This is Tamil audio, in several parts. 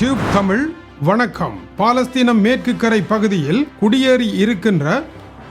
டியூப் தமிழ் வணக்கம். பாலஸ்தீனம் மேற்கு கரை பகுதியில் குடியேறி இருக்கின்ற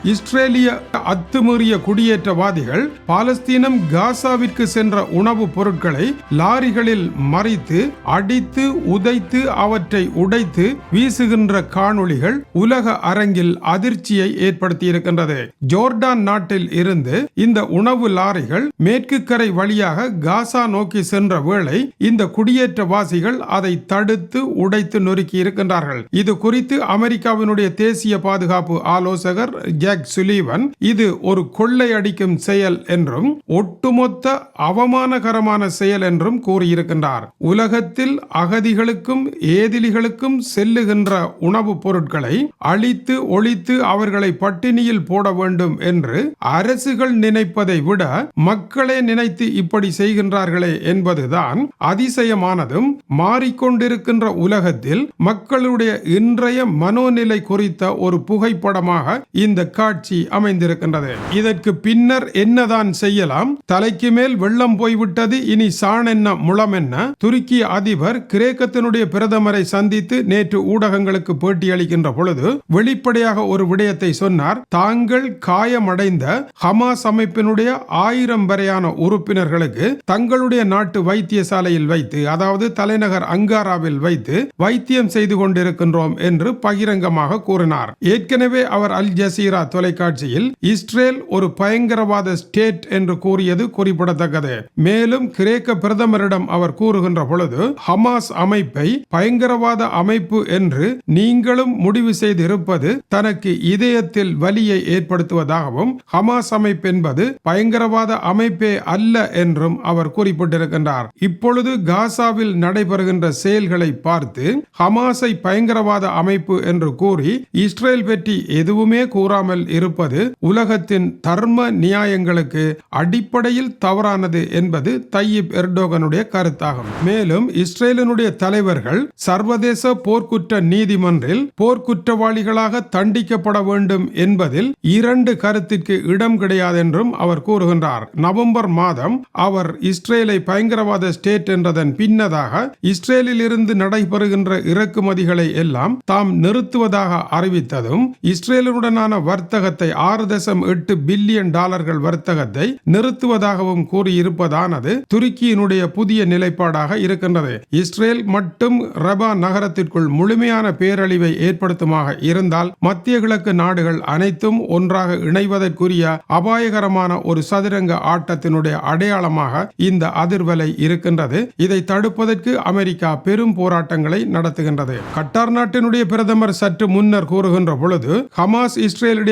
இஸ்ரேலிய அத்துமீறிய குடியேற்றவாதிகள் பாலஸ்தீனம் காசாவிற்கு சென்ற உணவுப் பொருட்களை லாரிகளில் மறித்து அடித்து உதைத்து அவற்றை உடைத்து வீசுகின்ற காணொளிகள் உலக அரங்கில் அதிர்ச்சியை ஏற்படுத்தியிருக்கின்றது. ஜோர்டான் நாட்டில் இருந்து இந்த உணவு லாரிகள் மேற்கு கரை வழியாக காசா நோக்கி சென்ற வேளை இந்த குடியேற்றவாசிகள் அதை தடுத்து உடைத்து நொறுக்கி இருக்கின்றார்கள் இது குறித்து அமெரிக்காவினுடைய தேசிய பாதுகாப்பு ஆலோசகர் ஜாக் சுலீவன் இது ஒரு கொள்ளையடிக்கும் செயல் என்றும் ஒட்டுமொத்த அவமானகரமான செயல் என்றும் கூறியிருக்கின்றார். உலகத்தில் அகதிகளுக்கும் ஏதிலிகளுக்கும் செல்லுகின்ற உணவுப் பொருட்களை அழித்து ஒழித்து அவர்களை பட்டினியில் போட வேண்டும் என்று அரசுகள் நினைப்பதை விட மக்களே நினைத்து இப்படி செய்கின்றார்களே என்பதுதான் அதிசயமானதும் மாறிக்கொண்டிருக்கின்ற உலகத்தில் மக்களுடைய இன்றைய மனோநிலை குறித்த ஒரு புகைப்படமாக இந்த காட்சி அமைந்திருக்கின்றது. இதற்கு பின்னர் என்னதான் செய்யலாம்? தலைக்கு மேல் வெள்ளம் போய்விட்டது இனி சாண் என்ன முளம் என்ன? துருக்கி அதிபர் கிரேக்கத்தினுடைய பிரதமரை சந்தித்து நேற்று ஊடகங்களுக்கு பேட்டி அளிக்கின்ற பொழுது வெளிப்படையாக ஒரு விடயத்தை சொன்னார். தாங்கள் காயமடைந்த ஹமாஸ் அமைப்பினுடைய ஆயிரம் வரையான உறுப்பினர்களுக்கு தங்களுடைய நாட்டு வைத்தியசாலையில் வைத்து அதாவது தலைநகர் அங்காராவில் வைத்து வைத்தியம் செய்து கொண்டிருக்கின்றோம் என்று பகிரங்கமாக கூறினார். ஏற்கனவே அவர் அல் ஜசீரா தொலைக்காட்சியில் இஸ்ரேல் ஒரு பயங்கரவாத ஸ்டேட் என்று கூறியது குறிப்பிடத்தக்கது. மேலும் கிரேக்க பிரதமரிடம் அவர் கூறுகின்ற பொழுது ஹமாஸ் அமைப்பை பயங்கரவாத அமைப்பு என்று நீங்களும் முடிவு செய்திருப்பது தனக்கு இதயத்தில் வலியை ஏற்படுத்துவதாகவும் ஹமாஸ் அமைப்பு என்பது பயங்கரவாத அமைப்பே அல்ல என்றும் அவர் குறிப்பிட்டிருக்கின்றார். இப்பொழுது காசாவில் நடைபெறுகின்ற செயல்களை பார்த்து ஹமாஸை பயங்கரவாத அமைப்பு என்று கூறி இஸ்ரேல் பற்றி எதுவுமே கூறாமல் இருப்பது உலகத்தின் தர்ம நியாயங்களுக்கு அடிப்படையில் தவறானது என்பது தையீப் எர்டோகனுடைய கருத்தாகும். மேலும் இஸ்ரேலினுடைய தலைவர்கள் சர்வதேச போர்க்குற்ற நீதிமன்றில் போர்க்குற்றவாளிகளாக தண்டிக்கப்பட வேண்டும் என்பதில் இரண்டு கருத்திற்கு இடம் கிடையாது என்றும் அவர் கூறுகின்றார். நவம்பர் மாதம் அவர் இஸ்ரேலை பயங்கரவாத ஸ்டேட் என்றதன் பின்னதாக இஸ்ரேலில் இருந்து நடைபெறுகின்ற இறக்குமதிகளை எல்லாம் தாம் நிறுத்துவதாக அறிவித்ததும் இஸ்ரேலுடனான வர்த்தகத்தை ஆறு தசம் எட்டு பில்லியன் டாலர்கள் வர்த்தகத்தை நிறுத்துவதாகவும் கூறியிருப்பதானது துருக்கியினுடைய புதிய நிலைப்பாடாக இருக்கின்றது. இஸ்ரேல் மட்டும் ரபா நகரத்திற்குள் முழுமையான பேரழிவை ஏற்படுத்துமாக இருந்தால் மத்திய கிழக்கு நாடுகள் அனைத்தும் ஒன்றாக இணைவதற்குரிய அபாயகரமான ஒரு சதுரங்க ஆட்டத்தினுடைய அடையாளமாக இந்த அதிர்வலை இருக்கின்றது. இதை தடுப்பதற்கு அமெரிக்கா பெரும் போராட்டங்களை நடத்துகின்றது. கட்டார் நாட்டினுடைய பிரதமர் சற்று முன்னர் கூறுகின்ற பொழுது ஹமாஸ்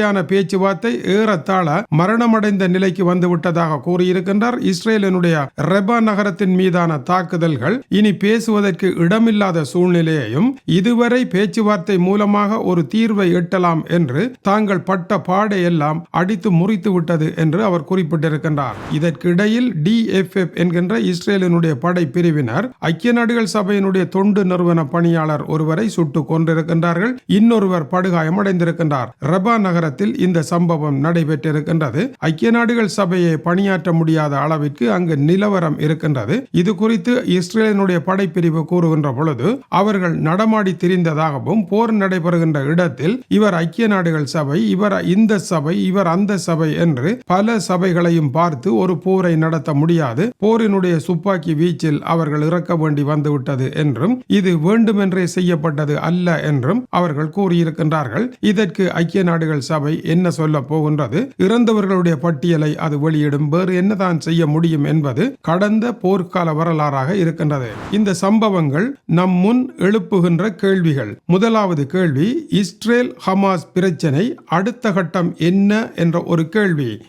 முறையான பேச்சுவார்த்தை ஏறத்தாழ மரணமடைந்த நிலைக்கு வந்துவிட்டதாக கூறியிருக்கின்றார். இஸ்ரேலினுடைய ரெபா நகரத்தின் மீதான தாக்குதல்கள் இனி பேசுவதற்கு இடமில்லாத சூழ்நிலையையும் இதுவரை பேச்சுவார்த்தை மூலமாக ஒரு தீர்வை எட்டலாம் என்று தாங்கள் பட்ட பாடையெல்லாம் அடித்து முறித்து விட்டது என்று அவர் குறிப்பிட்டிருக்கின்றார். இதற்கிடையில் டிஎஃப்எஃப் என்கின்ற இஸ்ரேலினுடைய படை பிரிவினர் ஐக்கிய நாடுகள் சபையினுடைய தொண்டு நிறுவன பணியாளர் ஒருவரை சுட்டுக் கொண்டிருக்கின்றார்கள் இன்னொருவர் படுகாயமடைந்திருக்கின்றார். ரபா நகரத்தில் இந்த சம்பவம் நடைபெற்றிருக்கின்றது. ஐக்கிய நாடுகள் சபையை பணியாற்ற முடியாத அளவிற்கு அங்கு நிலவரம் இருக்கின்றது. இது குறித்து இஸ்ரேலினுடைய படைப்பிரிவு கூறுகின்ற பொழுது அவர்கள் நடமாடி திரிந்ததாகவும் போர் நடைபெறுகின்ற இடத்தில் இவர் ஐக்கிய நாடுகள் சபை இவர் இந்த சபை இவர் அந்த சபை என்று பல சபைகளையும் பார்த்து ஒரு போரை நடத்த முடியாது. போரினுடைய துப்பாக்கி வீச்சில் அவர்கள் இறக்க வேண்டி வந்துவிட்டது என்றும் இது வேண்டுமென்றே செய்யப்பட்டது அல்ல என்றும் அவர்கள் கூறியிருக்கின்றார்கள். இதற்கு ஐக்கிய நாடுகள் சபை என்ன சொல்ல போகின்றது? இறந்தவர்களுடைய பட்டியலை அது வெளியிடும். வேறு என்னதான் செய்ய முடியும் என்பது கடந்த போர்க்கால வரலாறாக இருக்கின்றது. இந்த சம்பவங்கள் நம் முன் எழுப்புகின்ற கேள்விகள். முதலாவது கேள்வி இஸ்ரேல் ஹமாஸ் பிரச்சனை அடுத்த கட்டம் என்ன என்ற ஒரு கேள்வி.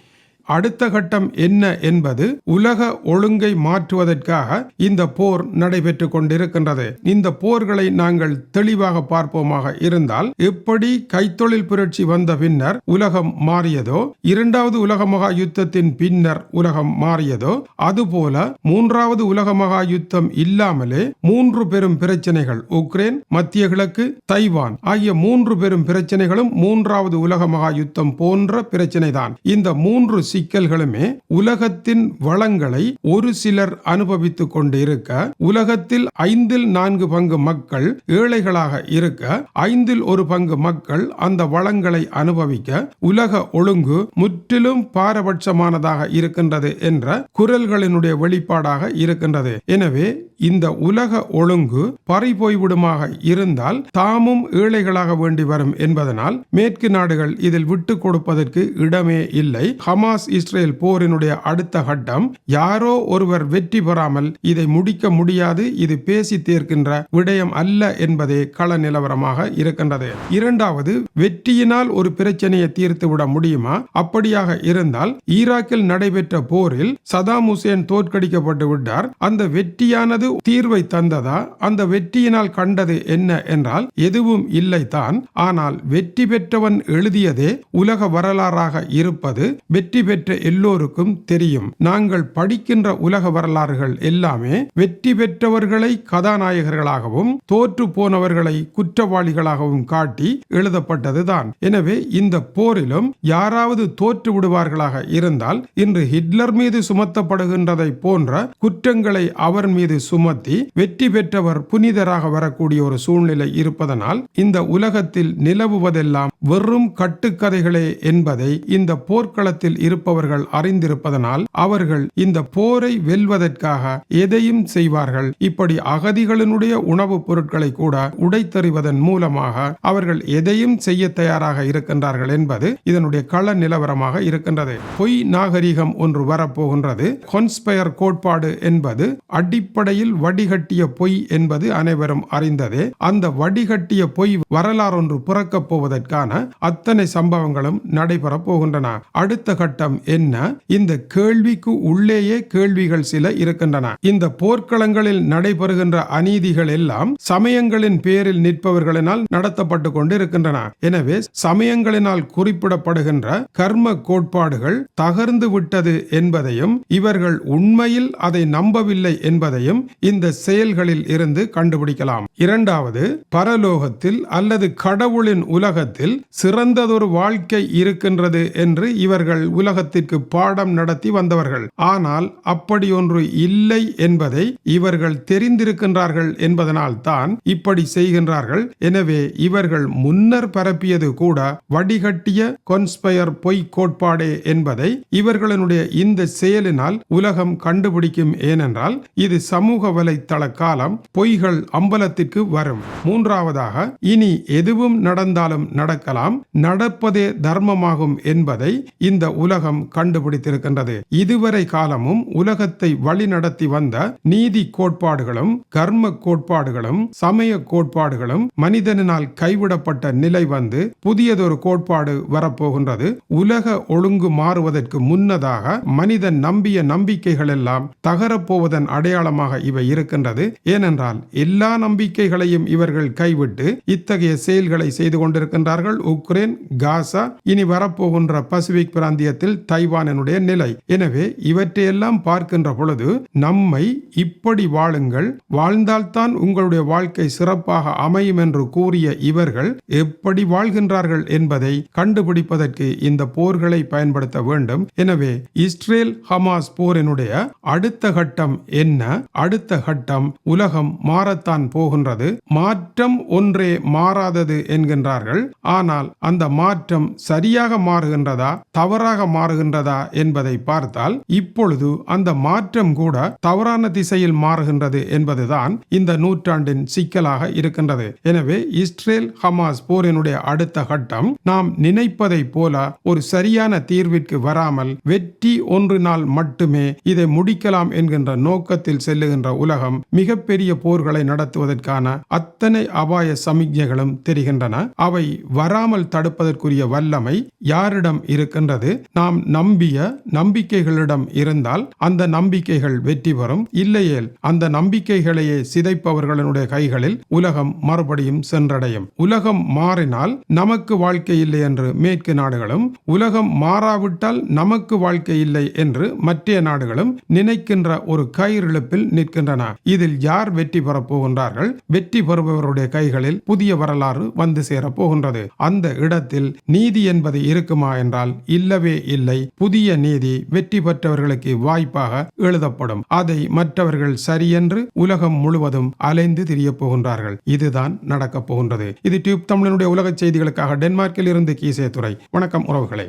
அடுத்த கட்டம் என்ன என்பது உலக ஒழுங்கை மாற்றுவதற்காக இந்த போர் நடைபெற்று கொண்டிருக்கின்றது. இந்த போர்களை நாங்கள் தெளிவாக பார்ப்போமாக இருந்தால் எப்படி கைத்தொழில் புரட்சி வந்த பின்னர் உலகம் மாறியதோ இரண்டாவது உலக மகா யுத்தத்தின் பின்னர் உலகம் மாறியதோ அதுபோல மூன்றாவது உலக மகா யுத்தம் இல்லாமலே மூன்று பெரும் பிரச்சனைகள் உக்ரைன் மத்திய கிழக்கு தைவான் ஆகிய மூன்று பெரும் பிரச்சனைகளும் மூன்றாவது உலக மகா யுத்தம் போன்ற பிரச்சனைதான். இந்த மூன்று சிக்கல்களுமே உலகத்தின் வளங்களை ஒரு சிலர் அனுபவித்துக் கொண்டிருக்க உலகத்தில் ஐந்தில் நான்கு பங்கு மக்கள் ஏழைகளாக இருக்க ஐந்தில் ஒரு பங்கு மக்கள் அந்த வளங்களை அனுபவிக்க உலக ஒழுங்கு முற்றிலும் பாரபட்சமானதாக இருக்கின்றது என்ற குரல்களினுடைய வெளிப்பாடாக இருக்கின்றது. எனவே இந்த உலக ஒழுங்கு பறிபோய்விடுமாக இருந்தால் தாமும் ஏழைகளாக வேண்டி வரும் என்பதனால் மேற்கு நாடுகள் இதில் விட்டு கொடுப்பதற்கு இடமே இல்லை. ஹமாஸ் இஸ்ரேல் போரினுடைய அடுத்த கட்டம் யாரோ ஒருவர் வெற்றி பெறாமல் இதை முடிக்க முடியாது இது பேசி தீர்க்கின்ற விடயம் அல்ல என்பதே கள நிலவரமாக இருக்கின்றது. இரண்டாவது வெற்றியினால் ஒரு பிரச்சனையை தீர்த்து விட முடியுமா? அப்படியாக இருந்தால் ஈராக்கில் நடைபெற்ற போரில் சதாம் ஹுசேன் தோற்கடிக்கப்பட்டு விட்டார். அந்த வெற்றியானது தீர்வை தந்ததா? அந்த வெற்றியினால் கண்டது என்ன என்றால் எதுவும் இல்லை தான். ஆனால் வெற்றி பெற்றவன் எழுதியதே உலக வரலாறாக இருப்பது வெற்றி பெற்ற பெற்ற எல்லோருக்கும் தெரியும். நாங்கள் படிக்கின்ற உலக வரலாறுகள் எல்லாமே வெற்றி பெற்றவர்களை கதாநாயகர்களாகவும் தோற்று போனவர்களை குற்றவாளிகளாகவும் காட்டி எழுதப்பட்டதுதான். எனவே இந்த போரிலும் யாராவது தோற்று விடுவார்களாக இருந்தால் இன்று ஹிட்லர் மீது சுமத்தப்படுகின்றதை போன்ற குற்றங்களை அவர் மீது சுமத்தி வெற்றி பெற்றவர் புனிதராக வரக்கூடிய ஒரு சூழ்நிலை இருப்பதனால் இந்த உலகத்தில் நிலவுவதெல்லாம் வெறும் கட்டுக்கதைகளே என்பதை இந்த போர்க்களத்தில் இருப்ப இருப்பவர்கள் அறிந்திருப்பதனால் அவர்கள் இந்த போரை வெல்வதற்காக எதையும் செய்வார்கள். இப்படி அகதிகளினுடைய உணவுப் பொருட்களை கூட உடைத்தறிவதன் மூலமாக அவர்கள் எதையும் செய்ய தயாராக இருக்கின்றார்கள் என்பது இதனுடைய கள நிலவரமாக இருக்கின்றது. பொய் நாகரிகம் ஒன்று வரப்போகின்றது. கொன்ஸ்பயர் கோட்பாடு என்பது அடிப்படையில் வடிகட்டிய பொய் என்பது அனைவரும் அறிந்ததே. அந்த வடிகட்டிய பொய் வரலாறு ஒன்று பிறக்கப் போவதற்கான அத்தனை சம்பவங்களும் நடைபெறப் போகின்றன. அடுத்த கட்டம் என்ன? இந்த கேள்விக்கு உள்ளேயே கேள்விகள் சில இருக்கின்றன. இந்த போர்க்களங்களில் நடைபெறுகின்ற அநீதிகள் எல்லாம் சமயங்களின் பேரில் நிற்பவர்களினால் நடத்தப்பட்டு கொண்டு இருக்கின்றன எனவே சமயங்களினால் குறிப்பிடப்படுகின்ற கர்ம கோட்பாடுகள் தகர்ந்து விட்டது என்பதையும் இவர்கள் உண்மையில் அதை நம்பவில்லை என்பதையும் இந்த செயல்களில் இருந்து கண்டுபிடிக்கலாம். இரண்டாவது பரலோகத்தில் அல்லது கடவுளின் உலகத்தில் சிறந்ததொரு வாழ்க்கை இருக்கின்றது என்று இவர்கள் உலகத்திற்கு பாடம் நடத்தி வந்தவர்கள். ஆனால் அப்படி ஒன்று இல்லை என்பதை இவர்கள் தெரிந்திருக்கின்றார்கள் என்பதனால் தான் இப்படி செய்கின்றார்கள். எனவே இவர்கள் முன்னர் பரப்பியது கூட வடிகட்டிய கொன்ஸ்பயர் பொய் கோட்பாடே என்பதை இவர்களுடைய இந்த செயலினால் உலகம் கண்டுபிடிக்கும். ஏனென்றால் இது சமூக வலைத்தள காலம் பொய்கள் அம்பலத்திற்கு வரும். மூன்றாவதாக இனி எதுவும் நடந்தாலும் நடக்கலாம் நடப்பதே தர்மமாகும் என்பதை இந்த உலகம் கண்டுபிடித்திருக்கின்றது. இதுவரை காலமும் உலகத்தை வழிநடத்தி வந்த நீதி கோட்பாடுகளும் கர்ம கோட்பாடுகளும் சமய கோட்பாடுகளும் மனிதனால் கைவிடப்பட்ட நிலை வந்து புதியதொரு கோட்பாடு வரப்போகின்றது. உலக ஒழுங்கு மாறுவதற்கு முன்னதாக மனிதன் நம்பிய நம்பிக்கைகள் எல்லாம் தகரப்போவதன் அடையாளமாக இவை இருக்கின்றது. ஏனென்றால் எல்லா நம்பிக்கைகளையும் இவர்கள் கைவிட்டு இத்தகைய செயல்களை செய்து கொண்டிருக்கின்றார்கள். உக்ரைன் காசா இனி வரப்போகின்ற பசிபிக் பிராந்தியத்தில் தைவானனுடைய நிலை. எனவே இவற்றையெல்லாம் பார்க்கின்ற பொழுது நம்மை இப்படி வாழுங்கள் வாழ்ந்தால்தான் உங்களுடைய வாழ்க்கை சிறப்பாக அமையும் என்று கூறிய இவர்கள் எப்படி வாழ்கின்றார்கள் என்பதை கண்டுபிடிப்பதற்கு இந்த போர்களை பயன்படுத்த வேண்டும். எனவே இஸ்ரேல் ஹமாஸ் போரினுடைய அடுத்த கட்டம் என்ன? அடுத்த கட்டம் உலகம் மாறத்தான் போகின்றது. மாற்றம் ஒன்றே மாறாதது என்கின்றார்கள். ஆனால் அந்த மாற்றம் சரியாக மாறுகின்றதா? தவறாக மாறுகின்றதா என்பதை பார்த்தால் இப்பொழுது அந்த மாற்றம் கூட தவறான திசையில் மாறுகின்றது என்பதுதான் இந்த நூற்றாண்டின் சிக்கலாக இருக்கின்றது. எனவே இஸ்ரேல் ஹமாஸ் போரினுடைய அடுத்த கட்டம் நாம் நினைப்பதை போல ஒரு சரியான தீர்விற்கு வராமல் வெற்றி ஒன்றினால் மட்டுமே இதை முடிக்கலாம் என்கின்ற நோக்கத்தில் செல்லுகின்ற உலகம் மிகப்பெரிய போர்களை நடத்துவதற்கான அத்தனை அபாய சமிக்ஞைகளும் தெரிகின்றன. அவை வராமல் தடுப்பதற்குரிய வல்லமை யாரிடம் இருக்கின்றது? நாம் நாம் நம்பிய நம்பிக்கைகளிடம் இருந்தால் அந்த நம்பிக்கைகள் வெற்றி பெறும். இல்லையேல் அந்த நம்பிக்கைகளையே சிதைப்பவர்களுடைய கைகளில் உலகம் மறுபடியும் சென்றடையும். உலகம் மாறினால் நமக்கு வாழ்க்கை இல்லை என்று மேற்கு நாடுகளும் உலகம் மாறாவிட்டால் நமக்கு வாழ்க்கை இல்லை என்று மற்ற நாடுகளும் நினைக்கின்ற ஒரு கயிறிழப்பில் நிற்கின்றன. இதில் யார் வெற்றி பெறப் போகின்றார்கள்? வெற்றி பெறுபவருடைய கைகளில் புதிய வரலாறு வந்து சேரப் போகின்றது. அந்த இடத்தில் நீதி என்பது இருக்குமா என்றால் இல்லவே இல்லை. இல்லை. புதிய நீதி வெற்றி பெற்றவர்களுக்கு வாய்ப்பாக எழுதப்படும். அதை மற்றவர்கள் சரியென்று உலகம் முழுவதும் அலைந்து திரியப் போகின்றார்கள். இதுதான் நடக்கப் போகின்றது. இது டியூப் தமிழனுடைய உலக செய்திகளுக்காக டென்மார்க்கில் இருந்து கீசே துறை வணக்கம் உறவுகளே.